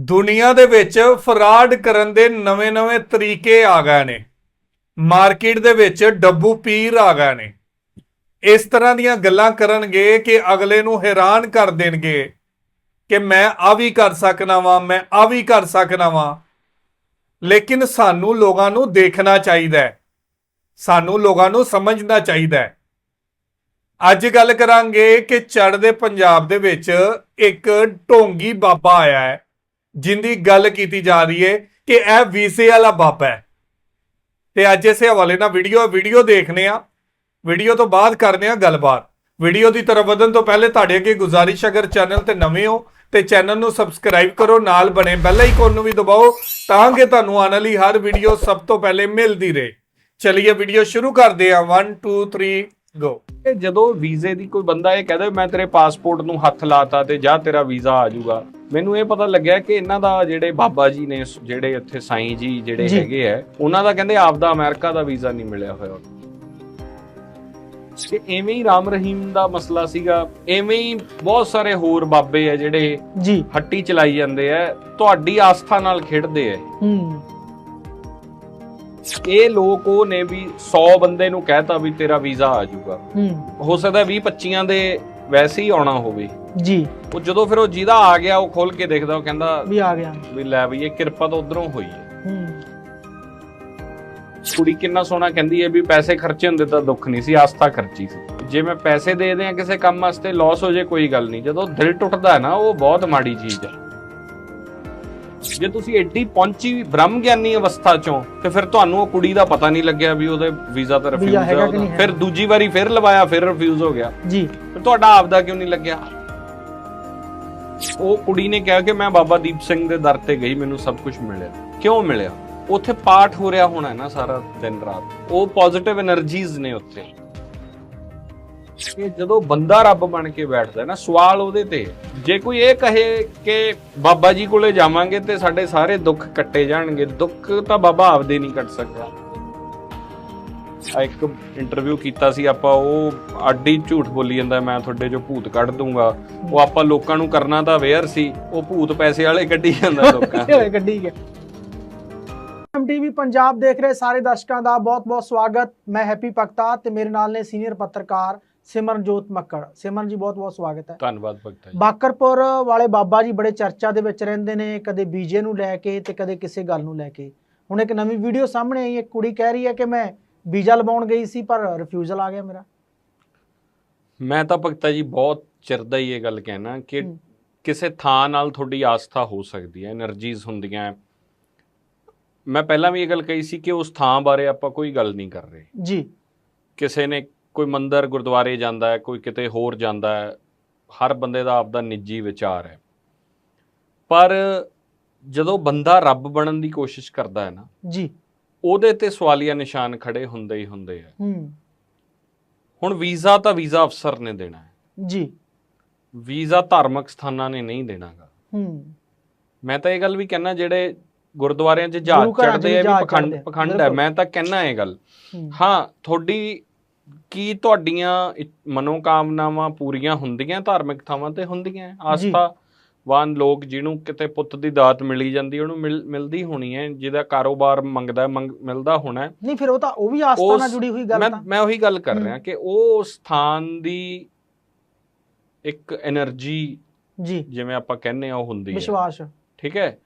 ਦੁਨੀਆ ਦੇ ਵਿੱਚ ਫਰਾਡ ਕਰਨ ਦੇ ਨਵੇਂ-ਨਵੇਂ ਤਰੀਕੇ ਆ ਗਏ ਨੇ। ਮਾਰਕੀਟ ਦੇ ਵਿੱਚ ਡੱਬੂ ਪੀਰ ਆ ਗਏ ਨੇ। ਇਸ ਤਰ੍ਹਾਂ ਦੀਆਂ ਗੱਲਾਂ ਕਰਨਗੇ ਕਿ ਅਗਲੇ ਨੂੰ ਹੈਰਾਨ ਕਰ ਦੇਣਗੇ ਕਿ ਮੈਂ ਆ ਵੀ ਕਰ ਸਕਣਾ ਵਾਂ, ਮੈਂ ਆ ਵੀ ਕਰ ਸਕਣਾ ਵਾਂ। ਲੇਕਿਨ ਸਾਨੂੰ ਲੋਕਾਂ ਨੂੰ ਦੇਖਣਾ ਚਾਹੀਦਾ ਹੈ। ਸਾਨੂੰ ਲੋਕਾਂ ਨੂੰ ਸਮਝਣਾ ਚਾਹੀਦਾ ਹੈ। ਅੱਜ ਗੱਲ ਕਰਾਂਗੇ ਕਿ ਚੜ੍ਹਦੇ ਪੰਜਾਬ ਦੇ ਵਿੱਚ ਇੱਕ ਢੋਂਗੀ ਬਾਬਾ ਆਇਆ ਹੈ। ਜਿੰਦੀ ਗੱਲ ਕੀਤੀ ਜਾ ਰਹੀ ਹੈ ਕਿ ਇਹ ਵੀਸੇ ਵਾਲਾ ਬਾਬਾ ਹੈ। ਤੇ ਅੱਜ ਇਸੇ ਹਵਾਲੇ ਨਾਲ ਵੀਡੀਓ ਵੀਡੀਓ ਦੇਖਨੇ ਆ ਵੀਡੀਓ ਤੋਂ ਬਾਅਦ ਕਰਨੇ ਆ ਗੱਲਬਾਤ। ਵੀਡੀਓ ਦੀ ਤਰਫ ਵਧਣ ਤੋਂ ਪਹਿਲੇ ਤੁਹਾਡੇ ਅੱਗੇ ਗੁਜ਼ਾਰਿਸ਼ ਅਗਰ ਚੈਨਲ ਤੇ ਨਵੇਂ ਹੋ ਤੇ ਚੈਨਲ ਨੂੰ ਸਬਸਕ੍ਰਾਈਬ ਕਰੋ, ਨਾਲ ਬਣੇ ਬੈਲ ਆਈਕਨ ਨੂੰ ਵੀ ਦਬਾਓ ਤਾਂ ਕਿ ਤੁਹਾਨੂੰ ਆਉਣ ਵਾਲੀ ਹਰ ਵੀਡੀਓ ਸਭ ਤੋਂ ਪਹਿਲੇ ਮਿਲਦੀ ਰਹੇ। ਚਲਿਏ ਵੀਡੀਓ ਸ਼ੁਰੂ ਕਰਦੇ ਆ 1 2 3 ਗੋ ਇਹ ਜਦੋਂ ਵੀਜ਼ੇ ਦੀ ਕੋਈ ਬੰਦਾ ਇਹ ਕਹਦਾ ਮੈਂ ਤੇਰੇ ਪਾਸਪੋਰਟ ਨੂੰ ਹੱਥ ਲਾਤਾ ਤੇ ਜਾਂ ਤੇਰਾ ਵੀਜ਼ਾ ਆ ਜਾਊਗਾ ਮੈਨੂੰ ਇਹ ਪਤਾ ਲੱਗਿਆ ਕਿ ਇਹਨਾਂ ਦਾ ਜਿਹੜੇ ਬਾਬਾ ਜੀ ਨੇ ਜਿਹੜੇ ਉੱਥੇ ਸਾਈਂ ਜੀ ਜਿਹੜੇ। ਹੈਗੇ ਆ ਉਹਨਾਂ ਦਾ ਕਹਿੰਦੇ ਆਪਦਾ ਅਮਰੀਕਾ ਦਾ ਵੀਜ਼ਾ ਨਹੀਂ ਮਿਲਿਆ ਹੋਇਆ। ਕਿ ਐਵੇਂ ਹੀ ਰਾਮ ਰਹੀਮ ਦਾ ਮਸਲਾ ਸੀਗਾ ਐਵੇਂ ਹੀ ਬਹੁਤ ਸਾਰੇ ਹੋਰ ਬਾਬੇ ਆ ਜਿਹੜੇ ਜੀ। ਹੱਟੀ ਚਲਾਈ ਜਾਂਦੇ ਆ ਤੁਹਾਡੀ ਆਸਥਾ ਨਾਲ ਖੇਡਦੇ ਆ ਹੂੰ। ਇਹ ਲੋਕ ਉਹ ਨੇ ਵੀ 100 ਬੰਦੇ ਨੂੰ ਕਹਿਤਾ ਵੀ ਤੇਰਾ ਵੀਜ਼ਾ ਆ ਜਾਊਗਾ। ਹੂੰ। ਸਕਦਾ 20 25 ਦੇ ਵੈਸੇ ਹੀ ਆਉਣਾ ਹੋਵੇ। ਜੀ। ਉਹ ਜਦੋਂ ਫਿਰ ਉਹ ਜਿਹਦਾ ਆ ਗਿਆ ਉਹ ਖੋਲ ਕੇ ਦੇਖਦਾ ਉਹ ਕਹਿੰਦਾ ਵੀ ਆ ਗਿਆ। ਵੀ ਲੈ ਵੀ ਇਹ ਕਿਰਪਾ ਤਾਂ ਉਧਰੋਂ ਹੋਈ ਹੈ। ਹੂੰ। ਕੁੜੀ ਕਿੰਨਾ ਸੋਹਣਾ ਕਹਿੰਦੀ ਹੈ ਵੀ ਪੈਸੇ ਖਰਚੇ ਹੁੰਦੇ ਤਾਂ ਦੁੱਖ ਨਹੀਂ ਸੀ ਆਸਥਾ ਖਰਚੀ ਸੀ। ਜੇ ਮੈਂ ਪੈਸੇ ਦੇ ਦਿਆਂ ਕਿਸੇ ਕੰਮ ਵਾਸਤੇ ਲਾਸ ਹੋ ਜੇ ਕੋਈ ਗੱਲ ਨਹੀਂ। ਜਦੋਂ ਦਿਲ ਟੁੱਟਦਾ ਹੈ ਨਾ ਉਹ ਬਹੁਤ ਮਾੜੀ ਚੀਜ਼ ਹੈ। ਜੇ ਤੁਸੀਂ ਐਡੀ ਪਹੁੰਚੀ ਬ੍ਰਹਮ ਗਿਆਨੀ ਅਵਸਥਾ ਚੋਂ ਤੇ ਫਿਰ ਤੁਹਾਨੂੰ ਉਹ ਕੁੜੀ ਦਾ ਪਤਾ ਨਹੀਂ ਲੱਗਿਆ ਵੀ ਉਹਦੇ ਵੀਜ਼ਾ ਤਾਂ ਰਿਫਿਊਜ਼ ਹੋਇਆ ਉਹਦਾ ਫਿਰ ਦੂਜੀ ਵਾਰੀ ਫਿਰ ਲਵਾਇਆ ਫਿਰ ਰਿਫਿਊਜ਼ ਹੋ ਗਿਆ। ਜੀ। ਫਿਰ ਤੁਹਾਡਾ ਆਪ ਦਾ ਕਿਉਂ ਨਹੀਂ ਲੱਗਿਆ? ਉਹ ਕੁੜੀ ਨੇ ਕਿਹਾ ਕਿ ਮੈਂ ਬਾਬਾ ਦੀਪ ਸਿੰਘ ਦੇ ਦਰ ਤੇ ਗਈ ਮੈਨੂੰ ਸਭ ਕੁਝ ਮਿਲਿਆ। ਕਿਉਂ ਮਿਲਿਆ? ਉੱਥੇ ਪਾਠ ਹੋ ਰਿਹਾ ਹੋਣਾ ਨਾ ਸਾਰਾ ਦਿਨ ਰਾਤ। ਉਹ ਪੋਜ਼ਿਟਿਵ એનર્ਜੀਜ਼ ਨੇ ਉੱਥੇ। ਕਿ ਜਦੋਂ ਬੰਦਾ ਰੱਬ ਬਣ ਕੇ ਬੈਠਦਾ ਨਾ ਸਵਾਲ ਉਹਦੇ ਤੇ। ਜੇ ਕੋਈ ਇਹ ਕਹੇ ਕਿ ਬਾਬਾ ਜੀ ਕੋਲੇ ਜਾਵਾਂਗੇ ਤੇ ਸਾਡੇ ਸਾਰੇ ਦੁੱਖ ਕੱਟੇ ਜਾਣਗੇ ਦੁੱਖ ਤਾਂ ਬਾਬਾ ਆਪਦੇ ਨਹੀਂ ਕੱਟ ਸਕਦਾ। ਆ ਇੱਕ ਇੰਟਰਵਿਊ ਕੀਤਾ ਸੀ ਆਪਾਂ ਉਹ ਅੱਡੀ ਝੂਠ ਬੋਲੀ ਜਾਂਦਾ ਮੈਂ ਤੁਹਾਡੇ ਜੋ ਭੂਤ ਕੱਢ ਦੂੰਗਾ। ਉਹ ਆਪਾਂ ਲੋਕਾਂ ਨੂੰ ਕਰਨਾ ਤਾਂ ਅਵੇਅਰ ਸੀ ਉਹ ਭੂਤ ਪੈਸੇ ਵਾਲੇ ਕੱਢੀ ਜਾਂਦਾ ਲੋਕਾਂ ਹੋਏ ਗੱਡੀ ਕੇ ਐਮਟੀਵੀ ਪੰਜਾਬ ਦੇਖ ਰਹੇ ਸਾਰੇ ਦਰਸ਼ਕਾਂ ਦਾ ਬਹੁਤ-ਬਹੁਤ ਸਵਾਗਤ। ਮੈਂ ਹੈਪੀ ਭਗਤਾ ਤੇ ਮੇਰੇ ਨਾਲ ਨੇ ਸੀਨੀਅਰ ਪੱਤਰਕਾਰ ਸਿਮਰਨਜੋਤ ਮੱਕੜ। ਸਿਮਰਨ ਜੀ ਬਹੁਤ ਬਹੁਤ ਸਵਾਗਤ ਹੈ। ਧੰਨਵਾਦ ਭਗਤਾ ਜੀ। ਬਾਕਰਪੁਰ ਵਾਲੇ ਬਾਬਾ ਜੀ ਬੜੇ ਚਰਚਾ ਦੇ ਵਿੱਚ ਰਹਿੰਦੇ ਨੇ ਕਦੇ ਬੀਜੇ ਨੂੰ ਲੈ ਕੇ ਤੇ ਕਦੇ ਕਿਸੇ ਗੱਲ ਨੂੰ ਲੈ ਕੇ। ਹੁਣ ਇੱਕ ਨਵੀਂ ਵੀਡੀਓ ਸਾਹਮਣੇ ਆਈ ਇੱਕ ਕੁੜੀ ਕਹਿ ਰਹੀ ਹੈ ਕਿ ਮੈਂ ਬੀਜਾ ਲਵਾਉਣ ਗਈ ਸੀ ਪਰ ਰਿਫਿਊਜ਼ਲ ਆ ਗਿਆ ਮੇਰਾ। ਮੈਂ ਤਾਂ ਭਗਤਾ ਜੀ ਬਹੁਤ ਚਿਰ ਦਾ ਹੀ ਇਹ ਗੱਲ ਕਹਿਣਾ ਕਿ ਕਿਸੇ ਥਾਂ ਨਾਲ ਤੁਹਾਡੀ ਆਸਥਾ ਹੋ ਸਕਦੀ ਹੈ એનર્ਜੀਜ਼ ਹੁੰਦੀਆਂ ਮੈਂ ਪਹਿਲਾਂ ਵੀ ਇਹ ਗੱਲ ਕਹੀ ਸੀ ਕਿ ਉਸ ਥਾਂ ਬਾਰੇ ਆਪਾਂ ਕੋਈ ਗੱਲ ਨਹੀਂ ਕਰ ਰਹੇ। ਜੀ। ਕਿਸੇ ਨੇ ਕੋਈ ਮੰਦਰ ਗੁਰਦੁਆਰੇ ਜਾਂਦਾ ਹੈ ਕੋਈ ਕਿਤੇ ਹੋਰ ਜਾਂਦਾ ਹੈ ਹਰ ਬੰਦੇ ਦਾ ਆਪਦਾ ਨਿੱਜੀ ਵਿਚਾਰ ਹੈ। ਪਰ ਜਦੋਂ ਬੰਦਾ ਰੱਬ ਬਣਨ ਦੀ ਕੋਸ਼ਿਸ਼ ਕਰਦਾ ਹੈ ਨਾ ਜੀ। ਉਹਦੇ ਤੇ ਸਵਾਲੀਆ ਨਿਸ਼ਾਨ ਖੜੇ ਹੁੰਦੇ ਹੀ ਹੁੰਦੇ ਆ। ਹੂੰ। ਹੁਣ ਵੀਜ਼ਾ ਤਾਂ ਵੀਜ਼ਾ ਅਫਸਰ ਨੇ ਦੇਣਾ ਹੈ। ਜੀ। ਵੀਜ਼ਾ ਧਾਰਮਿਕ ਸਥਾਨਾਂ ਨੇ ਨਹੀਂ ਦੇਣਾਗਾ। ਹੂੰ। ਮੈਂ ਤਾਂ ਇਹ ਗੱਲ ਵੀ ਕਹਿਣਾ ਜਿਹੜੇ ਗੁਰਦੁਆਰਿਆਂ 'ਚ ਜਹਾਜ਼ ਚੜਦੇ ਆ ਵੀ ਪਖੰਡ ਪਖੰਡ ਹੈ। ਮੈਂ ਤਾਂ ਕਹਿਣਾ ਇਹ ਗੱਲ। ਹੂੰ। ਹਾਂ ਤੁਹਾਡੀ ਕੀ ਤੁਹਾਡੀਆਂ ਮਨੋਕਾਮਨਾਵਾਂ ਪੂਰੀਆਂ ਹੁੰਦੀਆਂ ਧਾਰਮਿਕ ਥਾਵਾਂ ਤੇ ਹੁੰਦੀਆਂ? ਆਸਥਾ ਵਾਨ ਲੋਕ ਜਿਹਨੂੰ ਕਿਤੇ ਪੁੱਤ ਦੀ ਦਾਤ ਮਿਲੀ ਜਾਂਦੀ ਉਹਨੂੰ ਮਿਲਦੀ ਹੋਣੀ ਹੈ ਜਿਹਦਾ ਕਾਰੋਬਾਰ ਮੰਗਦਾ ਮਿਲਦਾ ਹੋਣਾ ਨਹੀਂ ਫਿਰ ਉਹ ਤਾਂ ਉਹ ਵੀ ਆਸਥਾ ਨਾਲ ਜੁੜੀ ਹੋਈ ਗੱਲ ਤਾਂ। ਮੈਂ ਉਹੀ ਗੱਲ ਕਰ ਰਿਹਾ ਕਿ ਉਹ ਸਥਾਨ ਦੀ ਇੱਕ એનર્ਜੀ ਜੀ। ਜਿਵੇਂ ਆਪਾਂ ਕਹਿੰਦੇ ਆ ਉਹ ਹੁੰਦੀ ਹੈ। ਵਿਸ਼ਵਾਸ। ਠੀਕ ਹੈ।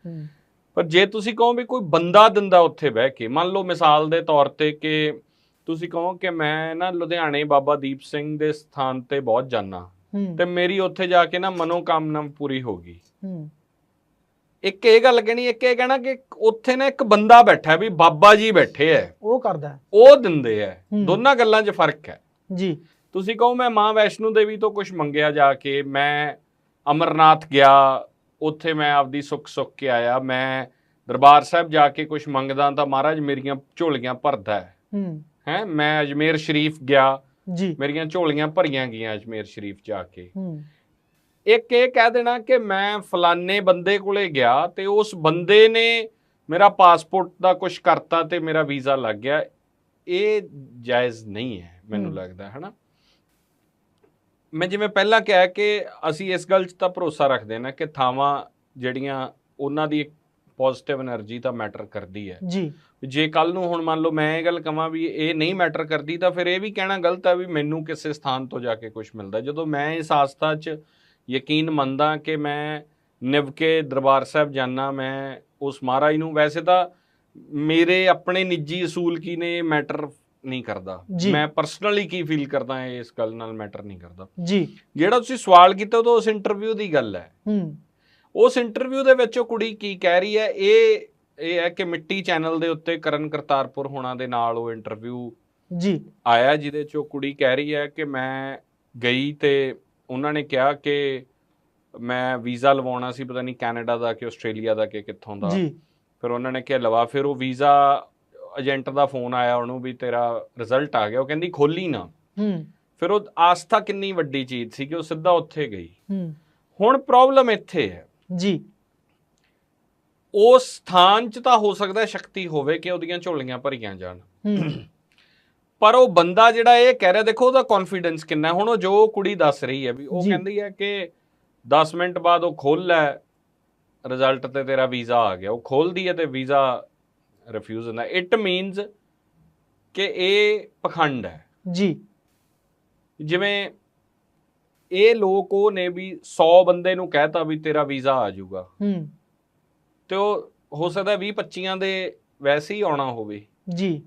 ਪਰ ਜੇ ਤੁਸੀਂ ਕਹੋ ਵੀ ਕੋਈ ਬੰਦਾ ਦਿੰਦਾ ਉੱਥੇ ਬਹਿ ਕੇ ਮੰਨ ਲਓ ਮਿਸਾਲ ਦੇ ਤੌਰ ਤੇ ਕਿ ਤੁਸੀਂ ਕਹੋ ਕਿ ਮੈਂ ਨਾ ਲੁਧਿਆਣੇ ਬਾਬਾ ਦੀਪ ਸਿੰਘ ਦੇ ਸਥਾਨ ਤੇ ਬਹੁਤ ਜਾਣਾ ਤੇ ਮੇਰੀ ਉੱਥੇ ਜਾ ਕੇ ਨਾ ਮਨੋਕਾਮਨਾ ਪੂਰੀ ਹੋ ਗਈ। ਇੱਕ ਇਹ ਗੱਲ ਕਹਿਣੀ ਇੱਕ ਇਹ ਕਹਿਣਾ ਕਿ ਉੱਥੇ ਨਾ ਇੱਕ ਬੰਦਾ ਬੈਠਾ ਵੀ ਬਾਬਾ ਜੀ ਬੈਠੇ ਐ। ਉਹ ਕਰਦਾ। ਉਹ ਦਿੰਦੇ ਐ। ਦੋਨਾਂ ਗੱਲਾਂ 'ਚ ਫ਼ਰਕ ਹੈ ਜੀ। ਤੁਸੀਂ ਕਹੋ ਮੈਂ ਮਾਂ ਵੈਸ਼ਨੂ ਦੇਵੀ ਤੋਂ ਕੁਝ ਮੰਗਿਆ ਜਾ ਕੇ ਮੈਂ ਅਮਰਨਾਥ ਗਿਆ ਉੱਥੇ ਮੈਂ ਆਪਦੀ ਸੁੱਖ ਸੁੱਖ ਕੇ ਆਇਆ ਮੈਂ ਦਰਬਾਰ ਸਾਹਿਬ ਜਾ ਕੇ ਕੁਝ ਮੰਗਦਾ ਤਾਂ ਮਹਾਰਾਜ ਮੇਰੀਆਂ ਝੋਲੀਆਂ ਭਰਦਾ ਹੈ ਹੂੰ। ਹੈ ਮੈਂ ਅਜਮੇਰ ਸ਼ਰੀਫ ਗਿਆ। ਜੀ। ਮੇਰੀਆਂ ਝੋਲੀਆਂ ਭਰੀਆਂ ਗਈਆਂ ਅਜਮੇਰ ਸ਼ਰੀਫ ਜਾ ਕੇ। ਇੱਕ ਇਹ ਕਹਿ ਦੇਣਾ ਕਿ ਮੈਂ ਫਲਾਣੇ ਬੰਦੇ ਕੋਲੇ ਗਿਆ ਤੇ ਉਸ ਬੰਦੇ ਨੇ ਮੇਰਾ ਪਾਸਪੋਰਟ ਦਾ ਕੁਝ ਕਰਤਾ ਤੇ ਮੇਰਾ ਵੀਜ਼ਾ ਲੱਗ ਗਿਆ। ਇਹ ਜਾਇਜ਼ ਨਹੀਂ ਹੈ ਮੈਨੂੰ ਲੱਗਦਾ ਹੈ ਨਾ ਮੈਂ ਜਿਵੇਂ ਪਹਿਲਾਂ ਕਿਹਾ ਕਿ ਅਸੀਂ ਇਸ ਗੱਲ 'ਚ ਤਾਂ ਭਰੋਸਾ ਰੱਖਦੇ ਨਾ ਕਿ ਥਾਵਾਂ ਜਿਹੜੀਆਂ ਉਹਨਾਂ ਦੀ ਪੋਜ਼ਿਟਿਵ એનર્ਜੀ ਦਾ ਮੈਟਰ ਕਰਦੀ ਹੈ। ਜੀ। ਜੇ ਕੱਲ ਨੂੰ ਹੁਣ ਮੰਨ ਲਓ ਮੈਂ ਇਹ ਗੱਲ ਕਹਾਂ ਵੀ ਇਹ ਨਹੀਂ ਮੈਟਰ ਕਰਦੀ ਤਾਂ ਫਿਰ ਇਹ ਵੀ ਕਹਿਣਾ ਗਲਤ ਹੈ ਵੀ ਮੈਨੂੰ ਕਿਸੇ ਸਥਾਨ ਤੋਂ ਜਾ ਕੇ ਕੁਝ ਮਿਲਦਾ। ਜਦੋਂ ਮੈਂ ਇਸ ਆਸਥਾ 'ਚ ਯਕੀਨ ਮੰਨਦਾ ਕਿ ਮੈਂ ਨਿਭ ਕੇ ਦਰਬਾਰ ਸਾਹਿਬ ਜਾਣਾ ਮੈਂ ਉਸ ਮਹਾਰਾਜ ਨੂੰ ਵੈਸੇ ਤਾਂ ਮੇਰੇ ਆਪਣੇ ਨਿੱਜੀ ਅਸੂਲ ਕੀ ਨੇ ਮੈਟਰ ਨਹੀਂ ਕਰਦਾ। ਮੈਂ ਪਰਸਨਲੀ ਕੀ ਫੀਲ ਕਰਦਾ ਇਸ ਗੱਲ ਨਾਲ ਮੈਟਰ ਨਹੀਂ ਕਰਦਾ। ਜੀ। ਜਿਹੜਾ ਤੁਸੀਂ ਸਵਾਲ ਕੀਤਾ ਉਹ ਉਸ ਇੰਟਰਵਿਊ ਦੀ ਗੱਲ ਹੈ। ਹੂੰ। ਉਸ ਇੰਟਰਵਿਊ ਦੇ ਵਿੱਚ ਉਹ ਕੁੜੀ ਕੀ ਕਹਿ ਰਹੀ ਹੈ ਇਹ ਇਹ ਹੈ ਕਿ ਮਿੱਟੀ ਚੈਨਲ ਦੇ ਉੱਤੇ ਕਰਨ ਕਰਤਾਰਪੁਰ ਹੋਣਾ ਦੇ ਨਾਲ ਉਹ ਇੰਟਰਵਿਊ ਜੀ। ਆਇਆ ਜਿਹਦੇ ਚ ਉਹ ਕੁੜੀ ਕਹਿ ਰਹੀ ਹੈ ਕਿ ਮੈਂ ਗਈ ਤੇ ਉਹਨਾਂ ਨੇ ਕਿਹਾ ਕਿ ਮੈਂ ਵੀਜ਼ਾ ਲਵਾਉਣਾ ਸੀ ਪਤਾ ਨਹੀਂ ਕੈਨੇਡਾ ਦਾ ਕਿ ਆਸਟ੍ਰੇਲੀਆ ਦਾ ਕਿ ਕਿੱਥੋਂ ਦਾ। ਜੀ। ਫਿਰ ਉਹਨਾਂ ਨੇ ਕਿਹਾ ਲਵਾ ਫਿਰ ਉਹ ਵੀਜ਼ਾ ਏਜੰਟ ਦਾ ਫੋਨ ਆਇਆ ਉਹਨੂੰ ਵੀ ਤੇਰਾ ਰਿਜ਼ਲਟ ਆ ਗਿਆ। ਉਹ ਕਹਿੰਦੀ ਖੋਲੀ ਨਾ। ਹੂੰ। ਫਿਰ ਉਹ ਆਸਥਾ ਕਿੰਨੀ ਵੱਡੀ ਚੀਜ਼ ਸੀ ਕਿ ਉਹ ਸਿੱਧਾ ਉੱਥੇ ਗਈ। ਹੂੰ। ਹੁਣ ਪ੍ਰੋਬਲਮ ਇੱਥੇ ਹੈ। ਜੀ। ਉਸ ਸਥਾਨ 'ਚ ਤਾਂ ਹੋ ਸਕਦਾ ਸ਼ਕਤੀ ਹੋਵੇ ਕਿ ਉਹਦੀਆਂ ਝੋਲੀਆਂ ਭਰੀਆਂ ਜਾਣ। ਪਰ ਉਹ ਬੰਦਾ ਜਿਹੜਾ ਇਹ ਕਹਿ ਰਿਹਾ ਦੇਖੋ ਉਹਦਾ ਕੌਨਫੀਡੈਂਸ ਕਿੰਨਾ। ਹੁਣ ਉਹ ਜੋ ਕੁੜੀ ਦੱਸ ਰਹੀ ਹੈ ਵੀ ਉਹ। ਕਹਿੰਦੀ ਹੈ ਕਿ 10 ਮਿੰਟ ਬਾਅਦ ਉਹ ਖੋਲ ਲੈ ਰਿਜ਼ਲਟ ਤੇ ਤੇਰਾ ਵੀਜ਼ਾ ਆ ਗਿਆ। ਉਹ ਖੋਲਦੀ ਹੈ ਤੇ ਵੀਜ਼ਾ ਰਿਫਿਊਜ਼ ਹੁੰਦਾ। ਇਟ ਮੀਨਸ ਕਿ ਇਹ ਪਖੰਡ ਹੈ। ਜੀ। ਜਿਵੇਂ ਇਹ ਲੋਕ ਉਹ ਨੇ ਵੀ 100 ਬੰਦੇ ਨੂੰ ਕਹਿਤਾ ਵੀ ਤੇਰਾ ਵੀਜ਼ਾ ਆ ਜਾਊਗਾ। ਹੂੰ। ਤੇ ਉਹ ਹੋ ਸਕਦਾ 20 25 ਦੇ ਵੈਸੇ ਹੀ ਆਉਣਾ ਹੋਵੇ। ਜੀ।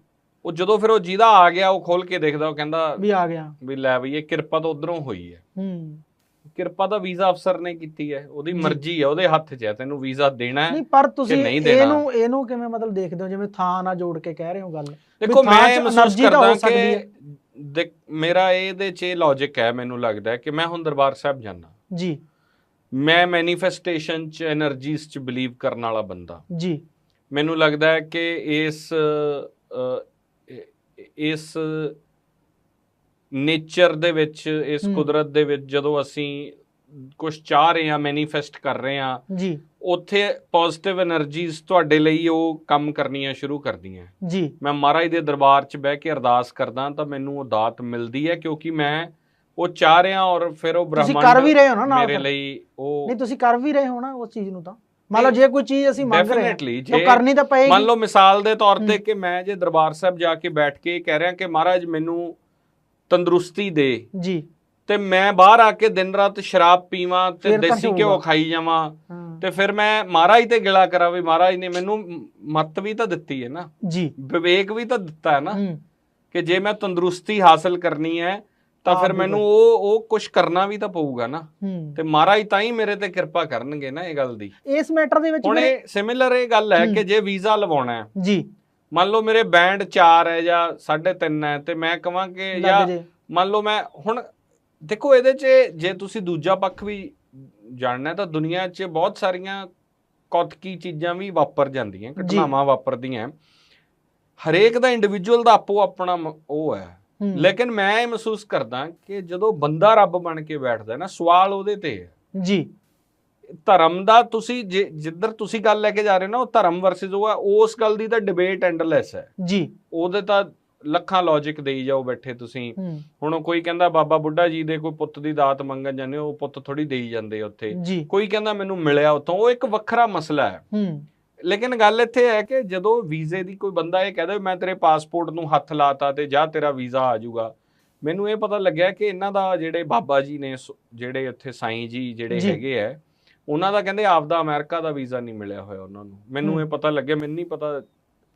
ਉਹ ਜਦੋਂ ਫਿਰ ਉਹ ਜਿਹਦਾ ਆ ਗਿਆ ਉਹ ਖੋਲ ਕੇ ਦੇਖਦਾ ਉਹ ਕਹਿੰਦਾ ਵੀ ਆ ਗਿਆ। ਵੀ ਲੈ ਵੀ ਇਹ ਕਿਰਪਾ ਤਾਂ ਉਧਰੋਂ ਹੋਈ ਹੈ। ਹੂੰ। ਕਿਰਪਾ ਤਾਂ ਵੀਜ਼ਾ ਅਫਸਰ ਨੇ ਕੀਤੀ ਹੈ। ਉਹਦੀ। ਮਰਜ਼ੀ ਹੈ ਉਹਦੇ ਹੱਥ 'ਚ ਹੈ ਤੈਨੂੰ ਵੀਜ਼ਾ ਦੇਣਾ ਹੈ ਨਹੀਂ ਪਰ ਤੁਸੀਂ। ਇਹਨੂੰ ਇਹਨੂੰ ਕਿਵੇਂ ਮਤਲਬ ਦੇਖਦੇ ਹੋ? ਜਿਵੇਂ ਥਾਂ ਨਾਲ ਜੋੜ ਕੇ ਕਹਿ ਰਹੇ ਹੋ ਗੱਲ। ਦੇਖੋ ਮੈਂ ਚ ਮਹਿਸੂਸ energy ਤਾਂ ਹੋ ਕਰਦਾ ਸਕਦੀ ਕਿ ਮੇਰਾ ਇਹਦੇ 'ਚ ਇਹ ਲੌਜੀਕ ਹੈ ਮੈਨੂੰ ਲੱਗਦਾ ਕਿ ਮੈਂ ਹੁਣ ਦਰਬਾਰ ਸਾਹਿਬ ਜਾਣਾ ਜੀ। ਮੈਂ ਮੈਨੀਫੈਸਟੇਸ਼ਨ ਚ એનર્ਜੀਜ਼ ਚ ਬਲੀਵ ਕਰਨ ਵਾਲਾ ਬੰਦਾ। ਜੀ। ਮੈਨੂੰ ਲੱਗਦਾ ਹੈ ਕਿ ਇਸ ਇਸ ਨੇਚਰ ਦੇ ਵਿੱਚ ਇਸ ਕੁਦਰਤ ਦੇ ਵਿੱਚ ਜਦੋਂ ਅਸੀਂ ਕੁਝ ਚਾਹ ਰਹੇ ਹਾਂ ਮੈਨੀਫੈਸਟ ਕਰ ਰਹੇ ਹਾਂ ਜੀ। ਉੱਥੇ ਪੋਜ਼ਿਟਿਵ એનર્ਜੀਜ਼ ਤੁਹਾਡੇ ਲਈ ਉਹ ਕੰਮ ਕਰਨੀਆਂ ਸ਼ੁਰੂ ਕਰਦੀਆਂ ਜੀ। ਮੈਂ ਮਹਾਰਾਜ ਦੇ ਦਰਬਾਰ 'ਚ ਬਹਿ ਕੇ ਅਰਦਾਸ ਕਰਦਾ ਤਾਂ ਮੈਨੂੰ ਉਹ ਦਾਤ ਮਿਲਦੀ ਹੈ ਕਿਉਂਕਿ ਮੈਂ ਉਹ ਚਾਹ ਰਿਹਾ ਔਰ ਫਿਰ ਉਹ ਤੁਸੀਂ ਬ੍ਰਹਮੰਡ ਕਰ ਵੀ ਰਹੇ ਹੋ ਨਾ ਨਾਲ ਮੇਰੇ। ਲਈ ਉਹ ਨਹੀਂ ਤੁਸੀਂ ਕਰ ਵੀ ਰਹੇ ਹੋ ਨਾ ਉਸ ਚੀਜ਼ ਨੂੰ ਤਾਂ। ਮੰਨ ਲਓ ਜੇ ਕੋਈ ਚੀਜ਼ ਅਸੀਂ ਮੰਗ ਰਹੇ ਹਾਂ ਤਾਂ ਕਰਨੀ ਤਾਂ ਪਏਗੀ। ਮੰਨ ਲਓ ਮਿਸਾਲ ਦੇ ਤੌਰ ਤੇ। ਕਿ ਮੈਂ ਜੇ ਦਰਬਾਰ ਸਾਹਿਬ ਜਾ ਕੇ ਬੈਠ ਕੇ ਕਹਿ ਰਿਹਾ ਕਿ ਮਹਾਰਾਜ ਮੈਨੂੰ ਤੰਦਰੁਸਤੀ ਦੇ ਜੀ। ਤੇ ਮੈਂ ਬਾਹਰ ਆ ਕੇ ਦਿਨ ਰਾਤ ਸ਼ਰਾਬ ਪੀਵਾਂ ਤੇ ਦੇਸੀ। ਘਿਓ ਖਾਈ ਜਾਵਾਂ ਤੇ ਫਿਰ ਮੈਂ ਮਹਾਰਾਜ ਤੇ ਗਿਲਾ ਕਰਾਂ ਵੀ ਮਹਾਰਾਜ ਨੇ ਮੈਨੂੰ ਮੱਤ ਵੀ ਤਾਂ ਦਿੱਤੀ ਹੈ ਨਾ। ਜੀ। ਵਿਵੇਕ ਵੀ ਤਾਂ ਦਿੱਤਾ ਹੈ ਨਾ ਕਿ ਜੇ ਮੈਂ ਤੰਦਰੁਸਤੀ ਹਾਸਲ ਕਰਨੀ ਹੈ ਤਾਂ ਫਿਰ ਮੈਨੂੰ ਉਹ ਉਹ ਕੁਝ ਕਰਨਾ ਵੀ ਤਾਂ ਪਊਗਾ ਨਾ। ਤੇ ਮਹਾਰਾਜ ਤਾਂ ਹੀ ਮੇਰੇ ਤੇ ਕਿਰਪਾ ਕਰਨਗੇ ਨਾ ਇਹ ਗੱਲ ਦੀ। ਇਸ ਮੈਟਰ ਦੇ ਵਿੱਚ ਹੁਣ ਇਹ ਸਿਮਿਲਰ ਇਹ ਗੱਲ ਹੈ। ਕਿ ਜੇ ਵੀਜ਼ਾ ਲਵਾਉਣਾ ਹੈ। ਜੀ। ਮੰਨ ਲਓ ਮੇਰੇ ਬੈਂਡ 4 ਹੈ ਜਾਂ 3.5 ਹੈ ਤੇ ਮੈਂ ਕਹਾਂ ਕਿ ਜਾਂ ਮੰਨ ਲਓ ਮੈਂ ਹੁਣ ਦੇਖੋ ਇਹਦੇ 'ਚ ਜੇ ਤੁਸੀਂ ਦੂਜਾ ਪੱਖ ਵੀ ਜਾਣਨਾ ਹੈ ਤਾਂ ਦੁਨੀਆ 'ਚ ਬਹੁਤ ਸਾਰੀਆਂ ਕੌਤਕੀ ਚੀਜ਼ਾਂ ਵੀ ਵਾਪਰ ਜਾਂਦੀਆਂ ਘਟਨਾਵਾਂ ਵਾਪਰਦੀਆਂ। ਹਰੇਕ ਦਾ ਇੰਡੀਵਿਜੂਅਲ ਦਾ ਆਪੋ ਆਪਣਾ ਉਹ ਹੂੰ। ਲੇਕਿਨ ਮੈਂ ਇਹ ਮਹਿਸੂਸ ਕਰਦਾ ਕਿ ਜਦੋਂ ਬੰਦਾ ਰੱਬ ਬਣ ਕੇ ਬੈਠਦਾ ਨਾ ਸਵਾਲ ਉਹਦੇ ਤੇ ਹੈ। ਜੀ। ਧਰਮ ਦਾ ਤੁਸੀਂ ਜਿੱਧਰ ਤੁਸੀਂ ਗੱਲ ਲੈ ਕੇ ਜਾ ਰਹੇ ਹੋ ਨਾ ਉਹ ਧਰਮ ਵਰਸਸ ਉਹ ਹੈ ਉਸ ਗੱਲ ਦੀ ਤਾਂ ਡਿਬੇਟ ਐਂਡਲੈਸ ਹੈ। ਜੀ। ਉਹਦੇ ਤਾਂ ਲੱਖਾਂ ਲੌਜੀਕ ਦੇਈ ਜਾਓ ਬੈਠੇ ਤੁਸੀਂ। ਹੁਣ ਕੋਈ ਕਹਿੰਦਾ ਬਾਬਾ ਬੁੱਢਾ ਜੀ ਦੇ ਕੋਈ ਪੁੱਤ ਦੀ ਦਾਤ ਮੰਗਣ ਜਾਂਦੇ ਉਹ ਪੁੱਤ ਥੋੜੀ ਦੇਈ ਜਾਂਦੇ ਉੱਥੇ। ਕੋਈ ਕਹਿੰਦਾ ਮੈਨੂੰ ਮਿਲਿਆ ਉੱਥੋਂ। ਉਹ ਇੱਕ ਵੱਖਰਾ ਮਸਲਾ ਹੈ। ਹੂੰ। ਲੇਕਿਨ ਗੱਲ ਇੱਥੇ ਹੈ ਕਿ ਜਦੋਂ ਵੀਜ਼ੇ ਦੀ ਕੋਈ ਬੰਦਾ ਇਹ ਕਹਦਾ ਮੈਂ ਤੇਰੇ ਪਾਸਪੋਰਟ ਨੂੰ ਹੱਥ ਲਾਤਾ ਤੇ ਜਾ ਤੇਰਾ ਵੀਜ਼ਾ ਆ ਜਾਊਗਾ ਮੈਨੂੰ ਇਹ ਪਤਾ ਲੱਗਿਆ ਕਿ ਇਹਨਾਂ ਦਾ ਜਿਹੜੇ ਬਾਬਾ ਜੀ ਨੇ ਜਿਹੜੇ ਇੱਥੇ ਸਾਈਂ ਜੀ ਜਿਹੜੇ। ਹੈਗੇ ਆ ਉਹਨਾਂ ਦਾ ਕਹਿੰਦੇ ਆਪਦਾ ਅਮਰੀਕਾ ਦਾ ਵੀਜ਼ਾ ਨਹੀਂ ਮਿਲਿਆ ਹੋਇਆ ਉਹਨਾਂ ਨੂੰ ਮੈਨੂੰ। ਇਹ ਪਤਾ ਲੱਗਿਆ ਮੈਨੂੰ ਨਹੀਂ ਪਤਾ